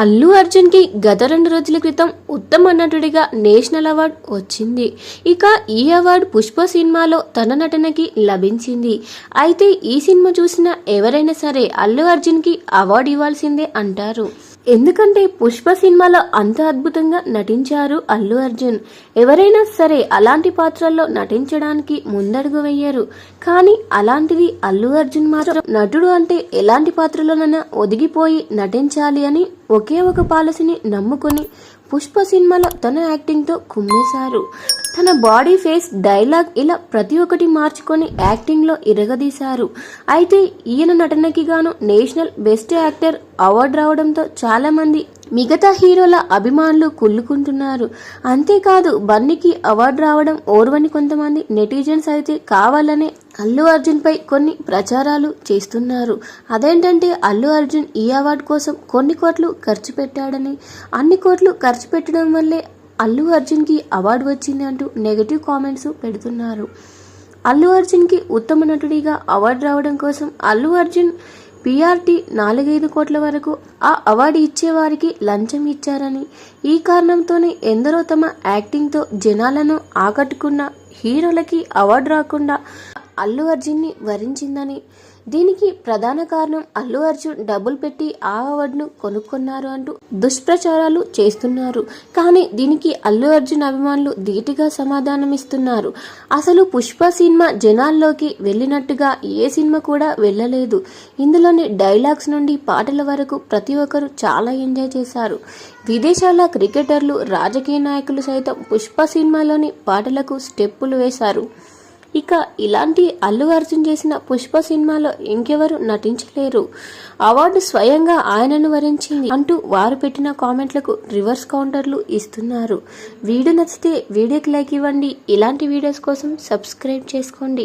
అల్లు అర్జున్కి గత రెండు రోజుల క్రితం ఉత్తమ నటుడిగా నేషనల్ అవార్డు వచ్చింది. ఇక ఈ అవార్డు పుష్ప సినిమాలో తన నటనకి లభించింది. అయితే ఈ సినిమా చూసిన ఎవరైనా సరే అల్లు అర్జున్కి అవార్డు ఇవ్వాల్సిందే అంటారు. ఎందుకంటే పుష్ప సినిమాలో అంత అద్భుతంగా నటించారు అల్లు అర్జున్. ఎవరైనా సరే అలాంటి పాత్రల్లో నటించడానికి ముందడుగు వెయ్యరు కానీ అలాంటిది అల్లు అర్జున్ మాత్రం నటుడు అంటే ఎలాంటి పాత్రలోనైనా ఒదిగిపోయి నటించాలి అని ఒకే ఒక పాలసీని నమ్ముకొని పుష్ప సినిమాలో తన యాక్టింగ్తో కుమ్మేశారు. తన బాడీ ఫేస్ డైలాగ్ ఇలా ప్రతి ఒక్కటి మార్చుకొని యాక్టింగ్లో ఇరగదీశారు. అయితే ఈయన నటనకి గాను నేషనల్ బెస్ట్ యాక్టర్ అవార్డు రావడంతో చాలా మంది మిగతా హీరోల అభిమానులు కుళ్ళుకుంటున్నారు. అంతేకాదు బన్నీకి అవార్డు రావడం ఓర్వని కొంతమంది నెటిజన్స్ అయితే కావాలనే అల్లు అర్జున్ పై కొన్ని ప్రచారాలు చేస్తున్నారు. అదేంటంటే అల్లు అర్జున్ ఈ అవార్డు కోసం కొన్ని కోట్లు ఖర్చు పెట్టాడని అన్ని కోట్లు ఖర్చు పెట్టడం వల్లే అల్లు అర్జున్కి అవార్డు వచ్చింది అంటూ నెగటివ్ కామెంట్స్ పెడుతున్నారు. అల్లు అర్జున్కి ఉత్తమ నటుడిగా అవార్డు రావడం కోసం అల్లు అర్జున్ పిఆర్టీ నాలుగైదు కోట్ల వరకు ఆ అవార్డు ఇచ్చేవారికి లంచం ఇచ్చారని ఈ కారణంతోనే ఎందరో తమ యాక్టింగ్తో జనాలను ఆకట్టుకున్న హీరోలకి అవార్డు రాకుండా అల్లు అర్జున్ని వరించిందని దీనికి ప్రధాన కారణం అల్లు అర్జున్ డబ్బులు పెట్టి ఆ అవార్డును కొనుక్కున్నారు అంటూ దుష్ప్రచారాలు చేస్తున్నారు. కానీ దీనికి అల్లు అర్జున్ అభిమానులు ధీటుగా సమాధానమిస్తున్నారు. అసలు పుష్ప సినిమా జనాల్లోకి వెళ్ళినట్టుగా ఏ సినిమా కూడా వెళ్ళలేదు. ఇందులోని డైలాగ్స్ నుండి పాటల వరకు ప్రతి ఒక్కరు చాలా ఎంజాయ్ చేశారు. విదేశాల క్రికెటర్లు రాజకీయ నాయకులు సైతం పుష్ప సినిమాలోని పాటలకు స్టెప్పులు వేశారు. ఇక ఇలాంటి అల్లు అర్జున్ చేసిన పుష్ప సినిమాలో ఇంకెవరు నటించలేరు. అవార్డు స్వయంగా ఆయనను వరించింది అంటూ వారు పెట్టిన కామెంట్లకు రివర్స్ కౌంటర్లు ఇస్తున్నారు. వీడియో నచ్చితే వీడియోకి లైక్ ఇవ్వండి. ఇలాంటి వీడియోస్ కోసం సబ్స్క్రైబ్ చేసుకోండి.